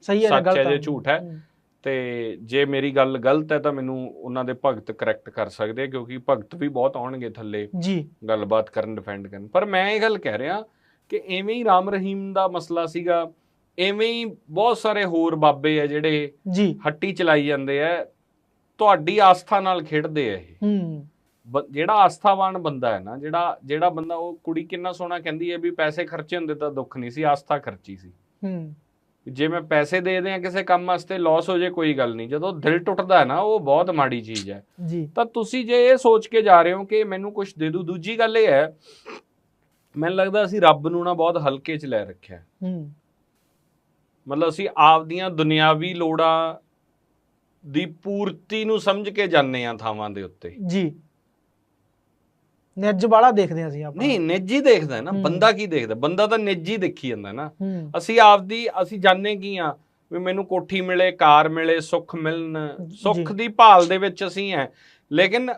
ਸਹੀ ਹੈ ਸੱਚ ਹੈ ਗਲਤ ਜੇ ਝੂਠ ਹੈ। ਤੇ ਜੇ ਮੇਰੀ ਗੱਲ ਗਲਤ ਹੈ ਤਾਂ ਮੈਨੂੰ ਉਹਨਾਂ ਦੇ ਭਗਤ ਕਰੈਕਟ ਕਰ ਸਕਦੇ ਕਿਉਂਕਿ ਭਗਤ ਵੀ ਬਹੁਤ ਆਉਣਗੇ ਥੱਲੇ ਜੀ ਗੱਲਬਾਤ ਕਰਨ ਡਿਫੈਂਡ ਕਰਨ ਪਰ ਮੈਂ ਇਹ ਗੱਲ ਕਹਿ ਰਿਹਾ ਕਿ ਐਵੇਂ ਹੀ ਰਾਮ ਰਹੀਮ ਦਾ ਮਸਲਾ ਸੀਗਾ ਐਵੇਂ ਹੀ ਬਹੁਤ ਸਾਰੇ ਹੋਰ ਬਾਬੇ ਆ ਜਿਹੜੇ ਜੀ। ਹੱਟੀ ਚਲਾਈ ਜਾਂਦੇ ਆ ਤੁਹਾਡੀ ਆਸਥਾ ਨਾਲ ਖੇਡਦੇ ਆ ਇਹ। ਹੂੰ। ਜਿਹੜਾ ਆਸਥਾਵਾਨ ਬੰਦਾ ਹੈ ਨਾ ਜਿਹੜਾ ਜਿਹੜਾ ਬੰਦਾ ਉਹ ਕੁੜੀ ਕਿੰਨਾ ਸੋਹਣਾ ਕਹਿੰਦੀ ਹੈ ਵੀ ਪੈਸੇ ਖਰਚੇ ਹੁੰਦੇ ਤਾਂ ਦੁੱਖ ਨਹੀਂ ਸੀ ਆਸਥਾ ਖਰਚੀ ਸੀ। ਹੂੰ। ਜੇ ਮੈਂ ਪੈਸੇ ਦੇ ਦਿਆਂ ਕਿਸੇ ਕੰਮ ਵਾਸਤੇ ਲਾਸ ਹੋ ਜੇ ਕੋਈ ਗੱਲ ਨਹੀਂ। ਜਦੋਂ ਦਿਲ ਟੁੱਟਦਾ ਹੈ ਨਾ ਉਹ ਬਹੁਤ ਮਾੜੀ ਚੀਜ਼ ਹੈ। ਜੀ। ਤਾਂ ਤੁਸੀਂ ਜੇ ਇਹ ਸੋਚ ਕੇ ਜਾ ਰਹੇ ਹੋ ਕਿ ਮੈਨੂੰ ਕੁਝ ਦੇ ਦੂ ਦੂਜੀ ਗੱਲ ਇਹ ਹੈ ਮੈਨੂੰ ਲੱਗਦਾ ਅਸੀਂ ਰੱਬ ਨੂੰ ਨਾ ਬਹੁਤ ਹਲਕੇ 'ਚ ਲੈ ਰੱਖਿਆ ਹੈ। ਹੂੰ। ਮਤਲਬ ਅਸੀਂ ਆਪਦੀਆਂ ਦੁਨਿਆਵੀ ਲੋੜਾਂ ਦੀ ਪੂਰਤੀ ਨੂੰ ਸਮਝ ਕੇ ਜਾਂਦੇ ਆ ਥਾਵਾਂ ਦੇ ਉੱਤੇ। ਜੀ। ਨਿੱਜ ਵਾਲਾ ਦੇਖਦੇ ਹਾਂ ਅਸੀਂ ਆਪਾਂ। ਨਹੀਂ ਨਿੱਜੀ ਦੇਖਦਾ ਹੈ ਨਾ। ਹੂੰ। ਬੰਦਾ ਕੀ ਦੇਖਦਾ? ਬੰਦਾ ਤਾਂ ਨਿੱਜੀ ਦੇਖੀ ਜਾਂਦਾ ਨਾ। ਹੂੰ। ਅਸੀਂ ਆਪਦੀ ਅਸੀਂ ਜਾਣਦੇ ਕੀ ਆ ਵੀ ਮੈਨੂੰ ਕੋਠੀ ਮਿਲੇ ਕਾਰ ਮਿਲੇ ਸੁੱਖ ਮਿਲਣ। ਸੁੱਖ। ਦੀ ਭਾਲ ਦੇ ਵਿੱਚ ਅਸੀਂ ਹੈ। ਲੇਕਿਨ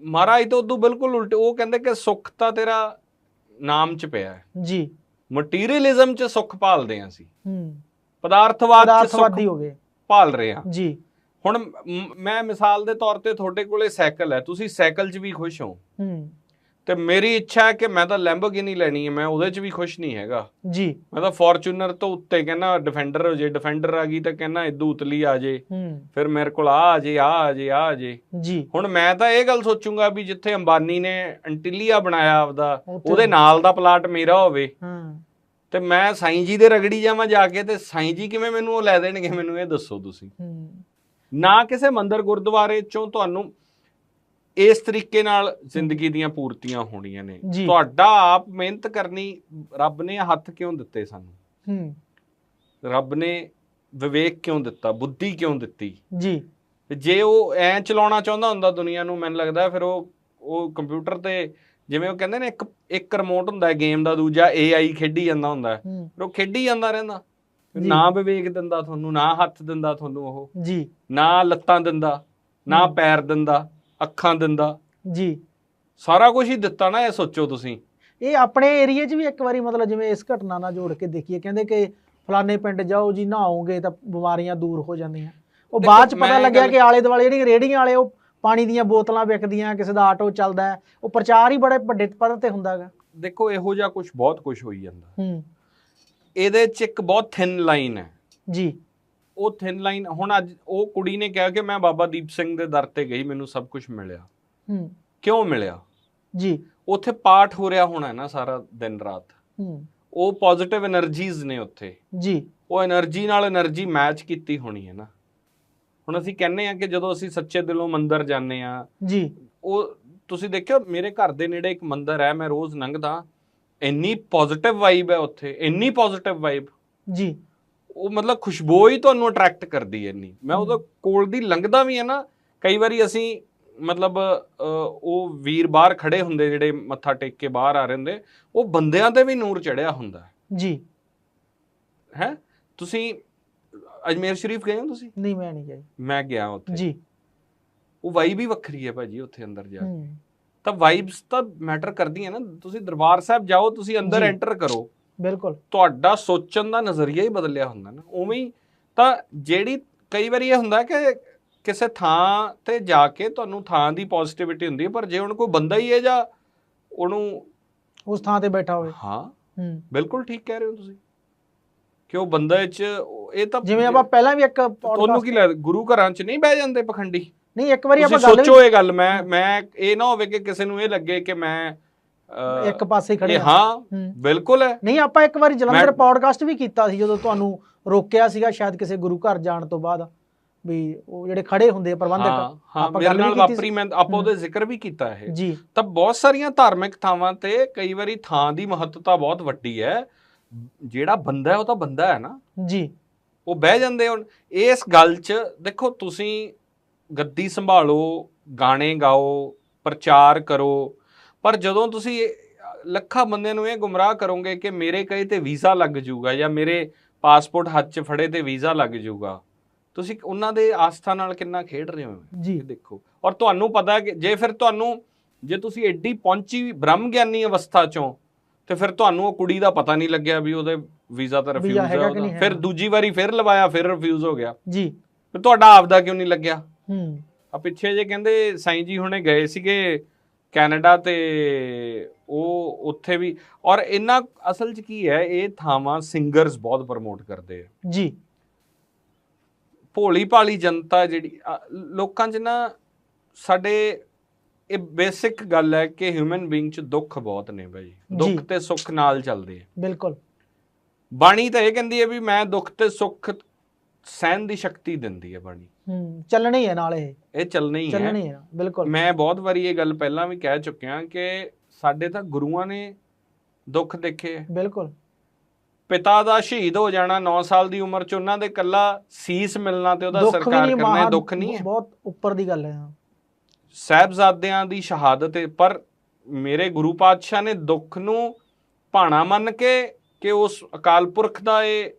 ਮਹਾਰਾਜ ਤੋਂ ਉਦੋਂ ਬਿਲਕੁਲ ਉਲਟ ਉਹ ਕਹਿੰਦੇ ਕਿ ਸੁੱਖ ਤਾਂ ਤੇਰਾ ਨਾਮ ਚ ਪਿਆ ਹੈ। ਜੀ। ਮਟੀਰੀਅਲਿਜ਼ਮ ਚ ਸੁੱਖ ਭਾਲਦੇ ਆ ਅਸੀਂ। ਹੂੰ। ਪਦਾਰਥਵਾਦ ਚ ਸੁੱਖ ਹੋ ਗਏ। ਭਾਲ ਰਹੇ ਆ ਜੀ। ਹੁਣ ਮੈਂ ਮਿਸਾਲ ਦੇ ਤੌਰ ਤੇ ਤੁਹਾਡੇ ਕੋਲੇ ਸਾਈਕਲ ਹੈ। ਤੁਸੀਂ ਸਾਈਕਲ 'ਚ ਵੀ ਖੁਸ਼ ਹੋ? ਹੂੰ। ਤੇ ਮੇਰੀ ਇੱਛਾ ਹੈ ਕਿ ਮੈਂ ਤਾਂ ਲੈਂਬੋਰਗਿਨੀ ਲੈਣੀ ਹੈ ਮੈਂ ਉਹਦੇ 'ਚ ਵੀ ਖੁਸ਼ ਨਹੀਂ ਹੈਗਾ। ਜੀ। ਮੈਂ ਤਾਂ ਫੋਰਚੂਨਰ ਤੋਂ ਉੱਤੇ ਕਹਿੰਦਾ ਡਿਫੈਂਡਰ ਹੋ ਜੇ ਡਿਫੈਂਡਰ ਆ ਗਈ ਤਾਂ ਕਹਿੰਦਾ ਇਦੋਂ ਉਤਲੀ ਆ ਜੇ। ਹੂੰ। ਫਿਰ ਮੇਰੇ ਕੋਲ ਆ ਆ ਜੇ ਆ ਆ ਜੇ ਆ ਆ ਜੇ। ਜੀ। ਹੁਣ ਮੈਂ ਤਾਂ ਇਹ ਗੱਲ ਸੋਚੂੰਗਾ ਵੀ ਜਿੱਥੇ ਅੰਬਾਨੀ ਨੇ ਅੰਟਿਲੀਆ ਬਣਾਇਆ ਆਪਦਾ ਉਹਦੇ ਨਾਲ ਦਾ ਪਲਾਟ ਮੇਰਾ ਹੋਵੇ। ਹਾਂ। ਤੇ ਮੈਂ ਸਾਈਂ ਜੀ ਦੇ ਰਗੜੀ ਜਾਵਾਂ ਜਾ ਕੇ ਤੇ ਸਾਈਂ ਜੀ ਕਿਵੇਂ ਮੈਨੂੰ ਉਹ ਲੈ ਦੇਣਗੇ ਮੈਨੂੰ ਇਹ ਦੱਸੋ ਤੁਸੀਂ। ਹੂੰ। ਨਾ ਕਿਸੇ ਮੰਦਿਰ ਗੁਰਦੁਆਰੇ ਚੋਂ ਤੁਹਾਨੂੰ ਇਸ ਤਰੀਕੇ ਨਾਲ ਜ਼ਿੰਦਗੀ ਦੀਆਂ ਪੂਰਤੀਆਂ ਹੋਣੀਆਂ ਨੇ। ਤੁਹਾਡਾ ਆਪ ਮਿਹਨਤ ਕਰਨੀ ਰੱਬ ਨੇ ਹੱਥ ਕਿਉਂ ਦਿੱਤੇ ਸਾਨੂੰ? ਹੂੰ। ਰੱਬ ਨੇ ਵਿਵੇਕ ਕਿਉਂ ਦਿੱਤਾ? ਬੁੱਧੀ ਕਿਉਂ ਦਿੱਤੀ? ਜੀ। ਜੇ ਉਹ ਐ ਚਲਾਉਣਾ ਚਾਹੁੰਦਾ ਹੁੰਦਾ ਦੁਨੀਆ ਨੂੰ ਮੈਨੂੰ ਲੱਗਦਾ ਫਿਰ ਉਹ ਉਹ ਕੰਪਿਊਟਰ ਤੇ ਜਿਵੇਂ ਉਹ ਕਹਿੰਦੇ ਨੇ ਇੱਕ ਇੱਕ ਰਿਮੋਟ ਹੁੰਦਾ ਹੈ ਗੇਮ ਦਾ ਦੂਜਾ AI ਖੇਡੀ ਜਾਂਦਾ ਹੁੰਦਾ ਫਿਰ ਉਹ ਖੇਡੀ ਜਾਂਦਾ ਰਹਿੰਦਾ। ਨਾ ਵਿਵੇਕ ਦਿੰਦਾ ਤੁਹਾਨੂੰ ਨਾ ਹੱਥ ਦਿੰਦਾ ਤੁਹਾਨੂੰ ਉਹ। ਜੀ। ਨਾ ਲੱਤਾਂ ਦਿੰਦਾ ਨਾ। ਪੈਰ ਦਿੰਦਾ। ਅੱਖਾਂ ਦਿੰਦਾ। ਜੀ। ਸਾਰਾ ਕੁਝ ਹੀ ਦਿੱਤਾ ਨਾ ਇਹ ਸੋਚੋ ਤੁਸੀਂ। ਇਹ ਆਪਣੇ ਏਰੀਏ 'ਚ ਵੀ ਇੱਕ ਵਾਰੀ ਮਤਲਬ ਜਿਵੇਂ ਇਸ ਘਟਨਾ ਨਾਲ ਜੋੜ ਕੇ ਦੇਖੀਏ ਕਹਿੰਦੇ ਕਿ ਫਲਾਣੇ ਪਿੰਡ ਜਾਓ ਜੀ ਨਹਾਓਗੇ ਤਾਂ ਬਿਮਾਰੀਆਂ ਦੂਰ ਹੋ ਜਾਂਦੀਆਂ। ਉਹ ਬਾਅਦ 'ਚ ਪਤਾ ਲੱਗਿਆ ਕਿ ਆਲੇ ਦੁਆਲੇ ਜਿਹੜੀਆਂ ਰੇੜੀਆਂ ਵਾਲੇ ਉਹ ਪਾਣੀ ਦੀਆਂ ਬੋਤਲਾਂ ਵਿਕਦੀਆਂ ਕਿਸੇ ਦਾ ਆਟੋ ਚੱਲਦਾ ਉਹ ਪ੍ਰਚਾਰ ਹੀ ਬੜੇ ਵੱਡੇ ਪੱਧਰ ਤੇ ਹੁੰਦਾ ਹੈਗਾ। ਦੇਖੋ ਇਹੋ ਜਿਹਾ ਕੁਝ ਬਹੁਤ ਕੁਝ ਹੋਈ ਜਾਂਦਾ। ਹੂੰ। ਇਹਦੇ 'ਚ ਇੱਕ ਬਹੁਤ ਥਿਨ ਲਾਈਨ ਹੈ। ਜੀ। ਉਹ ਥਿਨ ਲਾਈਨ ਹੁਣ ਅੱਜ ਉਹ ਕੁੜੀ ਨੇ ਕਿਹਾ ਕਿ ਮੈਂ ਬਾਬਾ ਦੀਪ ਸਿੰਘ ਦੇ ਦਰ ਤੇ ਗਈ ਮੈਨੂੰ ਸਭ ਕੁਝ ਮਿਲਿਆ। ਹੂੰ। ਕਿਉਂ ਮਿਲਿਆ? ਜੀ। ਉੱਥੇ ਪਾਠ ਹੋ ਰਿਹਾ ਹੋਣਾ ਨਾ ਸਾਰਾ ਦਿਨ ਰਾਤ। ਹੂੰ। ਉਹ ਪੋਜ਼ਿਟਿਵ એનર્ਜੀਜ਼ ਨੇ ਉੱਥੇ। ਜੀ। ਉਹ એનર્ਜੀ ਨਾਲ એનર્ਜੀ ਮੈਚ ਕੀਤੀ ਹੋਣੀ ਹੈ ਨਾ। ਹੁਣ ਅਸੀਂ ਕਹਿੰਨੇ ਆ ਕਿ ਜਦੋਂ ਅਸੀਂ ਸੱਚੇ ਦਿਲੋਂ ਮੰਦਰ ਜਾਂਦੇ ਆ ਜੀ। ਉਹ ਤੁਸੀਂ ਦੇਖਿਓ ਮੇਰੇ ਘਰ ਦੇ ਨੇੜੇ ਇੱਕ ਮੰਦਰ ਹੈ ਮੈਂ ਰੋਜ਼ ਲੰਘਦਾ। ਇੰਨੀ ਪੋਜ਼ਿਟਿਵ ਵਾਈਬ ਹੈ ਉੱਥੇ ਇੰਨੀ ਪੋਜ਼ਿਟਿਵ ਵਾਈਬ ਜੀ। ਉਹ ਮਤਲਬ ਖੁਸ਼ਬੂ ਹੀ ਤੁਹਾਨੂੰ ਅਟਰੈਕਟ ਕਰਦੀ ਹੈ ਇੰਨੀ। ਮੈਂ ਉਹਦੇ ਕੋਲ ਦੀ ਲੰਘਦਾ ਵੀ ਹੈ ਨਾ ਕਈ ਵਾਰੀ ਅਸੀਂ ਮਤਲਬ ਉਹ ਵੀਰ ਬਾਹਰ ਖੜੇ ਹੁੰਦੇ ਜਿਹੜੇ ਮੱਥਾ ਟੇਕ ਕੇ ਬਾਹਰ ਆ ਰਹੇ ਹੁੰਦੇ ਉਹ ਬੰਦਿਆਂ ਤੇ ਵੀ ਨੂਰ ਚੜਿਆ ਹੁੰਦਾ। ਜੀ। ਹੈ? ਤੁਸੀਂ ਅਜਮੇਰ ਸ਼ਰੀਫ ਗਏ ਹੋ ਤੁਸੀਂ? ਨਹੀਂ ਮੈਂ ਨਹੀਂ ਗਈ। ਮੈਂ ਗਿਆ ਉੱਥੇ। ਜੀ। ਉਹ ਵਾਈਬ ਹੀ ਵੱਖਰੀ ਹੈ ਭਾਜੀ ਉੱਥੇ ਅੰਦਰ ਜਾ ਕੇ। ਤਾਂ ਵਾਈਬਸ ਤਾਂ ਮੈਟਰ ਕਰਦੀਆਂ ਨਾ। ਤੁਸੀਂ ਦਰਬਾਰ ਸਾਹਿਬ ਜਾਓ ਤੁਸੀਂ ਅੰਦਰ। ਐਂਟਰ ਕਰੋ। ਬਿਲਕੁਲ। ਤੁਹਾਡਾ ਸੋਚਣ ਦਾ ਨਜ਼ਰੀਆ ਹੀ ਬਦਲਿਆ ਹੁੰਦਾ ਨਾ। ਉਵੇਂ ਹੀ ਤਾਂ ਜਿਹੜੀ ਕਈ ਵਾਰੀ ਇਹ ਹੁੰਦਾ ਕਿ ਕਿਸੇ ਥਾਂ ਤੇ ਜਾ ਕੇ ਤੁਹਾਨੂੰ ਥਾਂ ਦੀ ਪੋਜ਼ਿਟਿਵਿਟੀ ਹੁੰਦੀ ਹੈ ਪਰ ਜੇ ਹੁਣ ਕੋਈ ਬੰਦਾ ਹੀ ਹੈ ਜਾਂ ਉਹਨੂੰ ਉਸ ਥਾਂ ਤੇ ਬੈਠਾ ਹੋਵੇ। ਹਾਂ ਹੂੰ। ਬਿਲਕੁਲ ਠੀਕ ਕਹਿ ਰਹੇ ਹੋ ਤੁਸੀਂ। ਕਿ ਉਹ ਬੰਦਾ ਚ ਇਹ ਤਾਂ ਜਿਵੇਂ ਆਪਾਂ ਪਹਿਲਾਂ ਵੀ ਇੱਕ ਤੁਹਾਨੂੰ ਕੀ ਲੱਗਦਾ ਗੁਰੂ ਘਰਾਂ ਚ ਨਹੀਂ ਬਹਿ ਜਾਂਦੇ ਪਖੰਡੀ? ਨਹੀਂ ਇੱਕ ਵਾਰੀ ਆਪਾਂ ਗੱਲ ਸੋਚੋ ਇਹ ਗੱਲ ਮੈਂ ਮੈਂ ਇਹ ਨਾ ਹੋਵੇ ਕਿ ਕਿਸੇ ਨੂੰ ਇਹ ਲੱਗੇ ਕਿ ਮੈਂ ਇੱਕ ਪਾਸੇ ਖੜੇ ਇਹ ਹਾਂ ਹਾਂ ਹੂੰ। ਬਿਲਕੁਲ ਹੈ। ਨਹੀਂ ਆਪਾਂ ਇੱਕ ਵਾਰੀ ਜਲੰਧਰ ਪੌਡਕਾਸਟ ਵੀ ਕੀਤਾ ਸੀ ਜਦੋਂ ਤੁਹਾਨੂੰ ਰੋਕਿਆ ਸੀਗਾ ਸ਼ਾਇਦ ਕਿਸੇ ਗੁਰੂ ਘਰ ਜਾਣ ਤੋਂ ਬਾਅਦ ਵੀ ਉਹ ਜਿਹੜੇ ਖੜੇ ਹੁੰਦੇ ਆ ਹਾਂ ਪ੍ਰਬੰਧਕ ਹਾਂ ਆਪਾਂ ਮੇਰੇ ਗੱਲ ਨਾਲ। ਵਾਪਰੀ ਮੈਂ ਆਪਾਂ ਉਹਦੇ ਜ਼ਿਕਰ ਵੀ ਕੀਤਾ ਇਹ। ਜੀ। ਤਾਂ ਬਹੁਤ ਸਾਰੀਆਂ ਧਾਰਮਿਕ ਥਾਵਾਂ ਤੇ ਕਈ ਵਾਰੀ ਥਾਂ ਦੀ ਮਹੱਤਤਾ ਬਹੁਤ ਵੱਡੀ ਹੈ। ਜਿਹੜਾ ਬੰਦਾ ਹੈ ਉਹ ਤਾਂ ਬੰਦਾ ਹੈ ਨਾ। ਜੀ। ਉਹ ਬਹਿ ਜਾਂਦੇ ਹੁਣ। ਇਸ ਗੱਲ 'ਚ ਦੇਖੋ ਤੁਸੀਂ ਗੱਦੀ ਸੰਭਾਲੋ ਗਾਣੇ ਗਾਓ ਪ੍ਰਚਾਰ ਕਰੋ। ਪਰ ਜਦੋਂ ਤੁਸੀਂ ਲੱਖਾਂ ਬੰਦਿਆਂ ਨੂੰ ਇਹ ਗੁੰਮਰਾਹ ਕਰੋਗੇ ਕਿ ਮੇਰੇ ਕਹੇ ਤੇ ਵੀਜ਼ਾ ਲੱਗ ਜਾਊਗਾ ਜਾਂ ਮੇਰੇ ਪਾਸਪੋਰਟ ਹੱਥ 'ਚ ਫੜੇ ਤੇ ਵੀਜ਼ਾ ਲੱਗ ਜਾਊਗਾ ਤੁਸੀਂ ਉਹਨਾਂ ਦੇ ਆਸਥਾ ਨਾਲ ਕਿੰਨਾ ਖੇਡ ਰਹੇ ਹੋ? ਜੀ। ਦੇਖੋ। ਔਰ ਤੁਹਾਨੂੰ ਪਤਾ ਹੈ ਕਿ ਜੇ ਫਿਰ ਤੁਹਾਨੂੰ ਜੇ ਤੁਸੀਂ ਐਡੀ ਪਹੁੰਚੀ ਬ੍ਰਹਮ ਗਿਆਨੀ ਅਵਸਥਾ ਚੋਂ ਤੇ ਫਿਰ ਤੁਹਾਨੂੰ ਉਹ ਕੁੜੀ ਦਾ ਪਤਾ ਨਹੀਂ ਲੱਗਿਆ ਵੀ ਉਹਦੇ ਵੀਜ਼ਾ ਤਾਂ ਰਿਫਿਊਜ਼ ਹੈਗਾ ਹੈ ਕਿ ਨਹੀਂ ਉਹਦਾ। ਫਿਰ। ਦੂਜੀ ਵਾਰੀ ਫਿਰ ਲਵਾਇਆ ਫਿਰ ਰਿਫਿਊਜ਼ ਹੋ ਗਿਆ। ਜੀ। ਫਿਰ ਤੁਹਾਡਾ ਆਪਦਾ ਕਿਉਂ ਨਹੀਂ ਲੱਗਿਆ? ਹੂੰ। ਆ ਪਿੱਛੇ ਜੇ ਕਹਿੰਦੇ ਸਾਈਂ ਜੀ ਹੁਣੇ ਗਏ ਸੀਗੇ ਕੈਨੇਡਾ ਤੇ ਉਹ ਉੱਥੇ ਵੀ ਔਰ ਇਹਨਾਂ ਅਸਲ 'ਚ ਕੀ ਹੈ ਇਹ ਥਾਵਾਂ ਸਿੰਗਰਸ ਬਹੁਤ ਪ੍ਰਮੋਟ ਕਰਦੇ ਆ। ਜੀ। ਭੋਲੀ ਭਾਲੀ ਜਨਤਾ ਜਿਹੜੀ ਲੋਕਾਂ 'ਚ ਨਾ ਸਾਡੇ ਇਹ ਬੇਸਿਕ ਗੱਲ ਹੈ ਕਿ ਹਿਊਮਨ ਬੀਇੰਗ 'ਚ ਦੁੱਖ ਬਹੁਤ ਨੇ ਭਾਈ ਦੁੱਖ। ਤੇ ਸੁੱਖ ਨਾਲ ਚੱਲਦੇ ਆ। ਬਿਲਕੁਲ। ਬਾਣੀ ਤਾਂ ਇਹ ਕਹਿੰਦੀ ਹੈ ਵੀ ਮੈਂ ਦੁੱਖ ਤੇ ਸੁੱਖ ਸਹਿਣ ਦੀ ਸ਼ਕਤੀ ਦਿੰਦੀ ਹੈ ਬਾਣੀ। ਹੂੰ ਚੱਲਣੀ ਹੈ ਨਾਲ ਇਹ। ਇਹ ਚੱਲਣੀ ਹੈ ਚੱਲਣੀ ਹੈ ਬਿਲਕੁਲ। ਮੈਂ ਬਹੁਤ ਵਾਰੀ ਇਹ ਗੱਲ ਪਹਿਲਾਂ ਵੀ ਕਹਿ ਚੁੱਕਿਆ ਕਿ ਸਾਡੇ ਤਾਂ ਗੁਰੂਆਂ ਨੇ ਦੁੱਖ ਦੇਖੇ। ਹੈ। ਬਿਲਕੁਲ। ਪਿਤਾ ਦਾ ਸ਼ਹੀਦ ਹੋ ਜਾਣਾ 9 ਸਾਲ ਦੀ ਉਮਰ 'ਚ ਉਹਨਾਂ ਦੇ ਕੱਲਾ ਸੀਸ ਮਿਲਣਾ ਤੇ ਉਹਦਾ ਦੁੱਖ ਵੀ ਸਰਕਾਰ ਨਹੀਂ ਕਰਨਾ ਮਹਾ ਦੁੱਖ ਨਹੀਂ ਹੈ। ਬਹੁਤ ਉੱਪਰ ਦੀ ਗੱਲ ਹੈ ਹਾਂ। ਸਾਹਿਬਜ਼ਾਦਿਆਂ ਦੀ ਸ਼ਹਾਦਤ ਹੈ, ਪਰ ਮੇਰੇ ਗੁਰੂ ਪਾਤਸ਼ਾਹ ਨੇ ਦੁੱਖ ਨੂੰ ਭਾਣਾ ਮੰਨ ਕੇ ਕਿ ਉਸ ਅਕਾਲ ਪੁਰਖ ਦਾ ਇਹ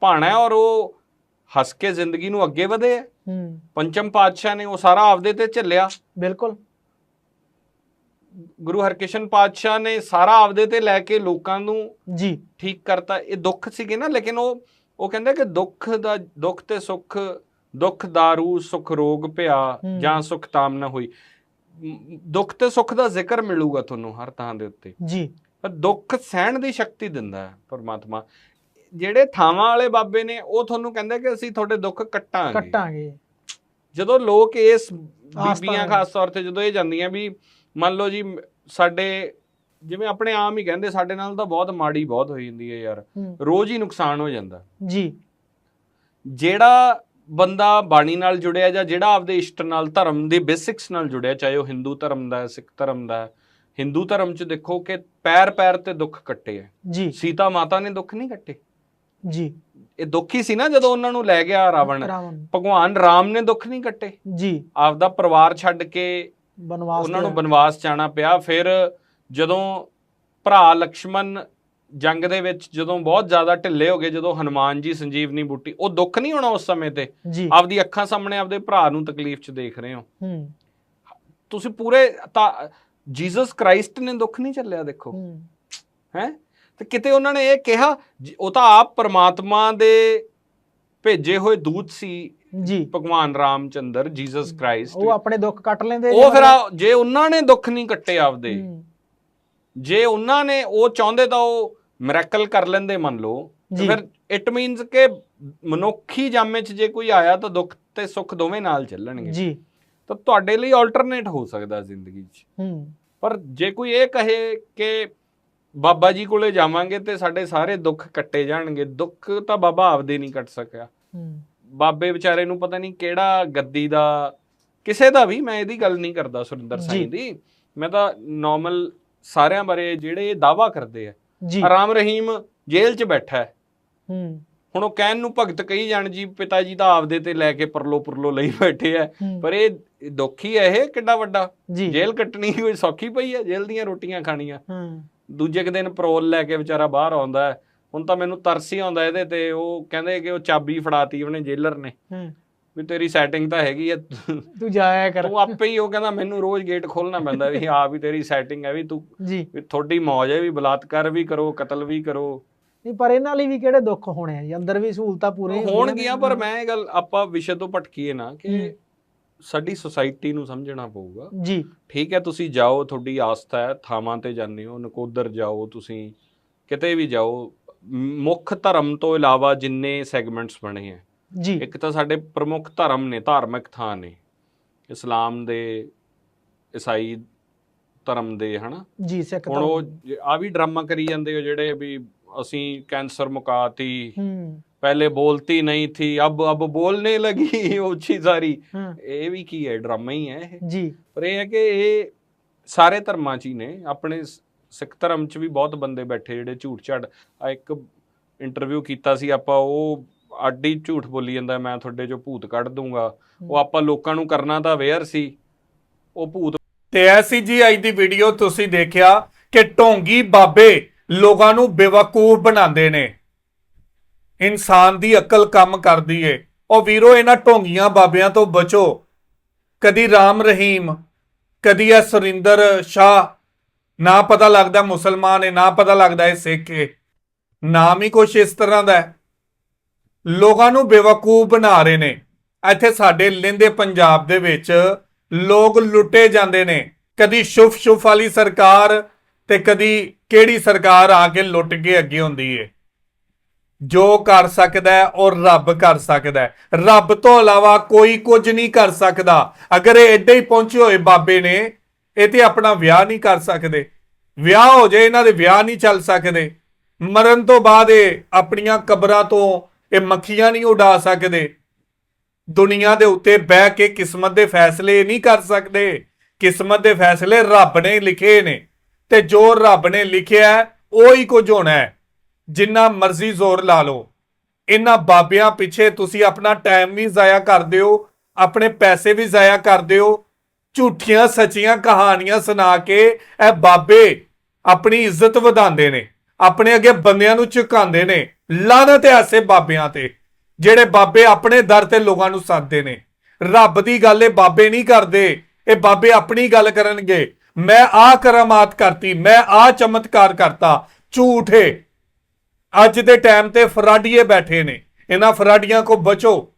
ਭਾਣਾ ਹੈ ਔਰ ਉਹ ਹੱਸ ਕੇ ਜ਼ਿੰਦਗੀ ਨੂੰ ਅੱਗੇ ਵਧੇ ਹੈ। ਹੂੰ। ਪੰਚਮ ਪਾਤਸ਼ਾਹ ਨੇ ਉਹ ਸਾਰਾ ਆਪਦੇ ਤੇ ਝੱਲਿਆ। ਬਿਲਕੁਲ। ਗੁਰੂ ਹਰਕ੍ਰਿਸ਼ਨ ਪਾਤਸ਼ਾਹ ਨੇ ਸਾਰਾ ਆਪਦੇ ਤੇ ਲੈ ਕੇ ਲੋਕਾਂ ਨੂੰ ਜੀ। ਠੀਕ ਕਰਤਾ। ਇਹ ਦੁੱਖ ਸੀਗੇ ਨਾ ਲੇਕਿਨ ਉਹ ਉਹ ਕਹਿੰਦੇ ਕਿ ਦੁੱਖ ਦਾ ਦੁੱਖ ਤੇ ਸੁੱਖ ਦੁੱਖ ਦਾਰੂ ਸੁਖ ਰੋਗ ਭਿਆ। ਜਾਂ ਸੁਖ ਤਾਮ ਨਾ ਹੋਈ। ਦੁੱਖ ਤੇ ਸੁੱਖ ਦਾ ਜ਼ਿਕਰ ਮਿਲੂਗਾ ਤੁਹਾਨੂੰ ਹਰ ਥਾਂ ਦੇ ਉੱਤੇ। ਜੀ। ਪਰ ਦੁੱਖ ਸਹਿਣ ਦੀ ਸ਼ਕਤੀ ਦਿੰਦਾ ਹੈ ਪਰਮਾਤਮਾ। ਜਿਹੜੇ ਥਾਵਾਂ ਵਾਲੇ ਬਾਬੇ ਨੇ ਉਹ ਤੁਹਾਨੂੰ ਕਹਿੰਦੇ ਕਿ ਅਸੀਂ ਤੁਹਾਡੇ ਦੁੱਖ ਕੱਟਾਂਗੇ। ਕੱਟਾਂਗੇ। ਜਦੋਂ ਲੋਕ ਇਸ ਬੀਬੀਆਂ। ਖਾਸ ਤੌਰ ਤੇ ਜਦੋਂ ਇਹ ਜਾਂਦੀਆਂ ਵੀ ਮੰਨ ਲਓ ਜੀ ਸਾਡੇ ਜਿਵੇਂ ਆਪਣੇ ਆਮ ਹੀ ਕਹਿੰਦੇ ਸਾਡੇ ਨਾਲ ਤਾਂ ਬਹੁਤ ਮਾੜੀ ਬਹੁਤ ਹੋਈ ਜਾਂਦੀ ਹੈ ਯਾਰ। ਹੂੰ। ਰੋਜ਼ ਹੀ ਨੁਕਸਾਨ ਹੋ ਜਾਂਦਾ। ਜੀ। ਜਿਹੜਾ ਬੰਦਾ ਬਾਣੀ ਨਾਲ ਜੁੜਿਆ ਜਾਂ ਜਿਹੜਾ ਆਪਦੇ ਇਸ਼ਟ ਨਾਲ ਧਰਮ ਦੇ ਬੇਸਿਕਸ ਨਾਲ ਜੁੜਿਆ ਚਾਹੇ ਉਹ ਹਿੰਦੂ ਧਰਮ ਦਾ ਹੈ ਸਿੱਖ ਧਰਮ ਦਾ ਹੈ ਹਿੰਦੂ ਧਰਮ 'ਚ ਦੇਖੋ ਕਿ ਪੈਰ ਪੈਰ ਤੇ ਦੁੱਖ ਕੱਟੇ ਹੈ। ਜੀ। ਸੀਤਾ ਮਾਤਾ ਨੇ ਦੁੱਖ ਨਹੀਂ ਕੱਟੇ? ਜੀ। ਇਹ ਦੁੱਖ ਸੀ ਨਾ ਜਦੋਂ ਉਹਨਾਂ ਨੂੰ ਲੈ ਗਿਆ ਰਾਵਣ। ਭਗਵਾਨ ਰਾਮ ਨੇ ਦੁੱਖ ਨਹੀਂ ਕੱਟੇ। ਜੀ। ਆਪਦਾ ਪਰਿਵਾਰ ਛੱਡ ਕੇ ਬਨਵਾਸ ਉਹਨਾਂ ਨੂੰ ਬਨਵਾਸ ਜਾਣਾ ਪਿਆ। ਫਿਰ ਜਦੋਂ ਭਰਾ ਲਕਸ਼ਮਣ ਜੰਗ ਦੇ ਵਿੱਚ ਜਦੋਂ ਬਹੁਤ ਜ਼ਿਆਦਾ ਢਿੱਲੇ ਹੋ ਗਏ ਜਦੋਂ ਹਨੂਮਾਨ ਜੀ ਸੰਜੀਵਨੀ ਬੂਟੀ ਉਹ ਦੁੱਖ ਨਹੀਂ ਹੋਣਾ ਉਸ ਸਮੇਂ ਤੇ? ਆਪਦੀ ਅੱਖਾਂ ਸਾਹਮਣੇ ਆਪਦੇ ਭਰਾ ਨੂੰ ਤਕਲੀਫ 'ਚ ਦੇਖ ਰਹੇ ਹੋ? ਹੂੰ। ਤੁਸੀਂ ਪੂਰੇ ਜੀਸਸ ਕ੍ਰਾਈਸਟ ਨੇ ਦੁੱਖ ਨਹੀਂ ਚੱਲਿਆ ਦੇਖੋ। ਹੈ? ਤੇ ਕਿਤੇ ਉਹਨਾਂ ਨੇ ਇਹ ਕਿਹਾ ਉਹ ਤਾਂ ਆਪ ਪਰਮਾਤਮਾ ਦੇ ਭੇਜੇ ਹੋਏ ਦੂਤ ਸੀ ਜੀ। ਭਗਵਾਨ ਰਾਮਚੰਦਰ ਜੀਸਸ ਕ੍ਰਾਈਸਟ। ਉਹ ਆਪਣੇ ਦੁੱਖ ਕੱਟ ਲੈਂਦੇ ਉਹ ਫਿਰ ਜੇ ਉਹਨਾਂ ਨੇ ਦੁੱਖ ਨਹੀਂ ਕੱਟੇ ਆਪਦੇ ਜੇ ਉਹਨਾਂ ਨੇ ਉਹ ਚਾਹੁੰਦੇ ਤਾਂ ਉਹ ਮਿਰੈਕਲ ਕਰ ਲੈਂਦੇ ਮੰਨ ਲਓ। ਫਿਰ ਇਟ ਮੀਨਸ ਕਿ ਮਨੁੱਖੀ ਜਾਮੇ 'ਚ ਜੇ ਕੋਈ ਆਇਆ ਤਾਂ ਦੁੱਖ ਤੇ ਸੁੱਖ ਦੋਵੇਂ ਨਾਲ ਚੱਲਣਗੇ। ਜੀ। ਤਾਂ ਤੁਹਾਡੇ ਲਈ ਆਲਟਰਨੇਟ ਹੋ ਸਕਦਾ ਜ਼ਿੰਦਗੀ 'ਚ। ਹੂੰ। ਪਰ ਜੇ ਕੋਈ ਇਹ ਕਹੇ ਕਿ ਬਾਬਾ ਜੀ ਕੋਲੇ ਜਾਵਾਂਗੇ ਤੇ ਸਾਡੇ ਸਾਰੇ ਦੁੱਖ ਕੱਟੇ ਜਾਣਗੇ। ਦੁੱਖ ਤਾਂ ਬਾਬਾ ਆਪਦੇ ਨਹੀਂ ਕੱਟ ਸਕਿਆ। ਬਾਬੇ ਵਿਚਾਰੇ ਨੂੰ ਪਤਾ ਨਹੀਂ ਕਿਹੜਾ ਗੱਦੀ ਦਾ ਕਿਸੇ ਦਾ ਵੀ ਮੈਂ ਇਹਦੀ ਗੱਲ ਨਹੀਂ ਕਰਦਾ ਸੁਰਿੰਦਰ। ਸਾਈਂ ਦੀ। ਮੈਂ ਤਾਂ ਨਾਰਮਲ ਸਾਰਿਆਂ ਬਾਰੇ ਜਿਹੜੇ ਦਾਵਾ ਕਰਦੇ ਆ। ਆਰਾਮ ਰਹੀਮ ਜੇਲ੍ਹ 'ਚ ਬੈਠਾ ਹੈ। ਹੂੰ। ਹੁਣ ਉਹ ਕਹਿਣ ਨੂੰ ਭਗਤ ਕਹੀ ਜਾਣ ਜੀ ਪਿਤਾ ਜੀ ਤਾਂ ਆਪਦੇ ਤੇ ਲੈ ਕੇ ਪਰਲੋ ਪਰਲੋ ਲਈ ਬੈਠੇ ਆ। ਪਰ ਇਹ ਦੁੱਖ ਹੀ ਇਹ ਕਿੱਡਾ ਵੱਡਾ। ਜੇਲ੍ਹ ਕੱਟਣੀ ਕੋਈ ਸੌਖੀ ਪਈ ਹੈ ਜੇਲ੍ਹ ਦੀਆਂ ਰੋਟੀਆਂ ਖਾਣੀਆਂ। ਹੂੰ। ਦੂਜੇ ਕੁ ਦਿਨ ਪਰੋਲ ਲੈ ਕੇ ਵਿਚਾਰਾ ਬਾਹਰ ਆਉਂਦਾ ਹੈ। ਹੁਣ ਤਾਂ ਮੈਨੂੰ ਤਰਸ ਹੀ ਆਉਂਦਾ ਇਹਦੇ ਤੇ। ਉਹ ਕਹਿੰਦੇ ਕਿ ਉਹ ਚਾਬੀ ਫੜਾਤੀ ਉਹਨੇ ਜੇਲਰ ਨੇ। ਹੂੰ। ਵੀ ਤੇਰੀ ਸੈਟਿੰਗ ਤਾਂ ਹੈਗੀ ਐ ਤੂੰ ਜਾਇਆ ਕਰ। ਤੂੰ ਆਪੇ ਹੀ ਉਹ ਕਹਿੰਦਾ ਮੈਨੂੰ ਰੋਜ਼ ਗੇਟ ਖੋਲਣਾ ਪੈਂਦਾ ਵੀ ਆ ਵੀ ਤੇਰੀ ਸੈਟਿੰਗ ਹੈ ਵੀ ਤੂੰ ਜੀ। ਵੀ ਤੁਹਾਡੀ ਮੌਜ ਹੈ ਵੀ ਬਲਾਤਕਾਰ ਵੀ ਕਰੋ ਕਤਲ ਵੀ ਕਰੋ। ਨਹੀਂ ਪਰ ਇਹਨਾਂ ਲਈ ਵੀ ਕਿਹੜੇ ਦੁੱਖ ਹੋਣੇ ਆ ਜੀ? ਅੰਦਰ ਵੀ ਸਹੂਲਤਾਂ ਪੂਰੀਆਂ ਹੋਣਗੀਆਂ। ਪਰ ਮੈਂ ਇਹ ਗੱਲ ਆਪਾਂ ਵਿਸ਼ੇ ਤੋਂ ਭਟਕੀਏ ਨਾ ਕਿ। ਸਾਡੀ ਸੁਸਾਇਟੀ ਨੂੰ ਸਮਝਣਾ ਪਊਗਾ। ਜੀ। ਠੀਕ ਹੈ ਤੁਸੀਂ ਜਾਓ ਤੁਹਾਡੀ ਆਸਥਾ ਹੈ ਥਾਵਾਂ ਤੇ ਜਾਂਦੇ ਹੋ ਨਕੋਦਰ ਜਾਓ ਤੁਸੀਂ ਕਿਤੇ ਵੀ ਜਾਓ ਮੁੱਖ ਧਰਮ ਤੋਂ ਇਲਾਵਾ ਜਿੰਨੇ ਸੈਗਮੈਂਟਸ ਬਣੇ ਆ ਜੀ। ਇੱਕ ਤਾਂ ਸਾਡੇ ਪ੍ਰਮੁੱਖ ਧਰਮ ਨੇ ਧਾਰਮਿਕ ਥਾਂ ਨੇ ਇਸਲਾਮ ਦੇ ਈਸਾਈ ਧਰਮ ਦੇ ਹਨਾ? ਜੀ ਸਿੱਖ ਹੁਣ ਉਹ ਆ ਵੀ ਡਰਾਮਾ ਕਰੀ ਜਾਂਦੇ ਹੋ ਜਿਹੜੇ ਵੀ ਅਸੀਂ ਕੈਂਸਰ ਮੁਕਾਤੀ ਹੂੰ। ਪਹਿਲੇ ਬੋਲਤੀ ਨਹੀਂ ਥੀ ਅਬ ਅਬ ਬੋਲਨੇ ਲਗੀ ਉੱਚੀ ਸਾਰੀ। ਇਹ ਵੀ ਕੀ ਹੈ ਡਰਾਮਾ ਹੀ ਹੈ ਇਹ। ਜੀ। ਪਰ ਇਹ ਹੈ ਕਿ ਇਹ ਸਾਰੇ ਧਰਮਾਂ 'ਚ ਹੀ ਨੇ। ਆਪਣੇ ਸਿੱਖ ਧਰਮ 'ਚ ਵੀ ਬਹੁਤ ਬੰਦੇ ਬੈਠੇ ਜਿਹੜੇ ਝੂਠ ਝਾੜ ਆ ਇੱਕ ਇੰਟਰਵਿਊ ਕੀਤਾ ਸੀ ਆਪਾਂ ਉਹ ਆਡੀ ਝੂਠ ਬੋਲੀ ਜਾਂਦਾ ਮੈਂ ਤੁਹਾਡੇ 'ਚੋਂ ਭੂਤ ਕੱਢ ਦੂੰਗਾ। ਉਹ ਆਪਾਂ ਲੋਕਾਂ ਨੂੰ ਕਰਨਾ ਤਾਂ ਅਵੇਅਰ ਸੀ। ਉਹ ਭੂਤ ਤੇ ਐਸੀ ਜੀ ਅੱਜ ਦੀ ਵੀਡੀਓ ਤੁਸੀਂ ਦੇਖਿਆ ਕਿ ਢੋਂਗੀ ਬਾਬੇ ਲੋਕਾਂ ਨੂੰ ਬੇਵਕੂਫ ਬਣਾਉਂਦੇ ਨੇ। ਇਨਸਾਨ ਦੀ ਅਕਲ ਕੰਮ ਕਰਦੀ ਏ। ਉਹ ਵੀਰੋ, ਇਹਨਾਂ ਢੋਂਗੀਆਂ ਬਾਬਿਆਂ ਤੋਂ ਬਚੋ। ਕਦੀ ਰਾਮ ਰਹੀਮ, ਕਦੀ ਇਹ ਸੁਰਿੰਦਰ ਸ਼ਾਹ। ਨਾ ਪਤਾ ਲੱਗਦਾ ਮੁਸਲਮਾਨ ਏ, ਨਾ ਪਤਾ ਲੱਗਦਾ ਇਹ ਸਿੱਖ ਏ। ਨਾਮ ਹੀ ਕੁਛ ਇਸ ਤਰ੍ਹਾਂ ਦਾ ਲੋਕਾਂ ਨੂੰ ਬੇਵਕੂਫ ਬਣਾ ਰਹੇ ਨੇ। ਇੱਥੇ ਸਾਡੇ ਲਿੰਦੇ ਪੰਜਾਬ ਦੇ ਵਿੱਚ ਲੋਕ ਲੁੱਟੇ ਜਾਂਦੇ ਨੇ। ਕਦੀ ਸ਼ੁਫ ਸ਼ੁਫ ਵਾਲੀ ਸਰਕਾਰ ਤੇ ਕਦੀ ਕਿਹੜੀ ਸਰਕਾਰ ਆ ਕੇ ਲੁੱਟ ਕੇ ਅੱਗੇ ਹੁੰਦੀ ਏ। ਜੋ ਕਰ ਸਕਦਾ ਹੈ, ਉਹ ਰੱਬ ਕਰ ਸਕਦਾ ਹੈ। ਰੱਬ ਤੋਂ ਇਲਾਵਾ ਕੋਈ ਕੁਝ ਨਹੀਂ ਕਰ ਸਕਦਾ। ਅਗਰ ਇਹ ਐਡੇ ਹੀ ਪਹੁੰਚੇ ਹੋਏ ਬਾਬੇ ਨੇ, ਇਹ ਤੇ ਆਪਣਾ ਵਿਆਹ ਨਹੀਂ ਕਰ ਸਕਦੇ। ਵਿਆਹ ਹੋ ਜਾਏ, ਇਹਨਾਂ ਦੇ ਵਿਆਹ ਨਹੀਂ ਚੱਲ ਸਕਦੇ। ਮਰਨ ਤੋਂ ਬਾਅਦ ਇਹ ਆਪਣੀਆਂ ਕਬਰਾਂ ਤੋਂ ਇਹ ਮੱਖੀਆਂ ਨਹੀਂ ਉਡਾ ਸਕਦੇ। ਦੁਨੀਆ ਦੇ ਉੱਤੇ ਬਹਿ ਕੇ ਕਿਸਮਤ ਦੇ ਫੈਸਲੇ ਨਹੀਂ ਕਰ ਸਕਦੇ। ਕਿਸਮਤ ਦੇ ਫੈਸਲੇ ਰੱਬ ਨੇ ਲਿਖੇ ਨੇ। ਤੇ ਜੋ ਰੱਬ ਨੇ ਲਿਖਿਆ ਉਹ ਹੀ ਕੁਝ ਹੋਣਾ ਹੈ। ਜਿੰਨਾ ਮਰਜ਼ੀ ਜ਼ੋਰ ਲਾ ਲਓ। ਇਹਨਾਂ ਬਾਬਿਆਂ ਪਿੱਛੇ ਤੁਸੀਂ ਆਪਣਾ ਟਾਈਮ ਵੀ ਜ਼ਾਇਆ ਕਰਦੇ ਹੋ, ਆਪਣੇ ਪੈਸੇ ਵੀ ਜ਼ਾਇਆ ਕਰਦੇ ਹੋ। ਝੂਠੀਆਂ ਸੱਚੀਆਂ ਕਹਾਣੀਆਂ ਸੁਣਾ ਕੇ ਇਹ ਬਾਬੇ ਆਪਣੀ ਇੱਜ਼ਤ ਵਧਾਉਂਦੇ ਨੇ, ਆਪਣੇ ਅੱਗੇ ਬੰਦਿਆਂ ਨੂੰ ਝੁਕਾਉਂਦੇ ਨੇ ਲਾਨਤ ਹੈ ਐਸੇ ਬਾਬਿਆਂ ਤੇ, ਜਿਹੜੇ ਬਾਬੇ ਆਪਣੇ ਦਰ ਤੇ ਲੋਕਾਂ ਨੂੰ ਸਾਧਦੇ ਨੇ। ਰੱਬ ਦੀ ਗੱਲ ਇਹ ਬਾਬੇ ਨਹੀਂ ਕਰਦੇ, ਇਹ ਬਾਬੇ ਆਪਣੀ ਗੱਲ ਕਰਨਗੇ। ਮੈਂ ਆਹ ਕਰਾਮਾਤ ਕਰਤੀ, ਮੈਂ ਆਹ ਚਮਤਕਾਰ ਕਰਤਾ, ਝੂਠ ਹੈ। ਅੱਜ ਦੇ ਟਾਈਮ ਤੇ ਫਰਾਡੀਏ ਬੈਠੇ ਨੇ। ਇਹਨਾਂ ਫਰਾਡੀਆਂ ਕੋ ਬਚੋ।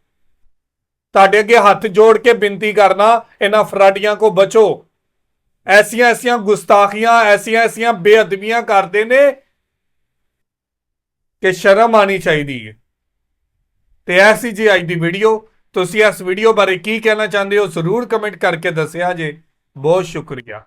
ਤੁਹਾਡੇ ਅੱਗੇ ਹੱਥ ਜੋੜ ਕੇ ਬੇਨਤੀ ਕਰਨਾ, ਇਹਨਾਂ ਫਰਾਡੀਆਂ ਕੋ ਬਚੋ। ਐਸੀਆਂ ਐਸੀਆਂ ਗੁਸਤਾਖੀਆਂ, ਐਸੀਆਂ ਐਸੀਆਂ ਬੇਅਦਬੀਆਂ ਕਰਦੇ ਨੇ ਕਿ ਸ਼ਰਮ ਆਣੀ ਚਾਹੀਦੀ ਹੈ। ਤੇ ਐਸੀ ਜੀ ਅੱਜ ਦੀ ਵੀਡੀਓ। ਤੁਸੀਂ ਇਸ ਵੀਡੀਓ ਬਾਰੇ ਕੀ ਕਹਿਣਾ ਚਾਹੁੰਦੇ ਹੋ, ਜ਼ਰੂਰ ਕਮੈਂਟ ਕਰਕੇ ਦੱਸਿਆ ਜੇ। ਬਹੁਤ ਸ਼ੁਕਰੀਆ।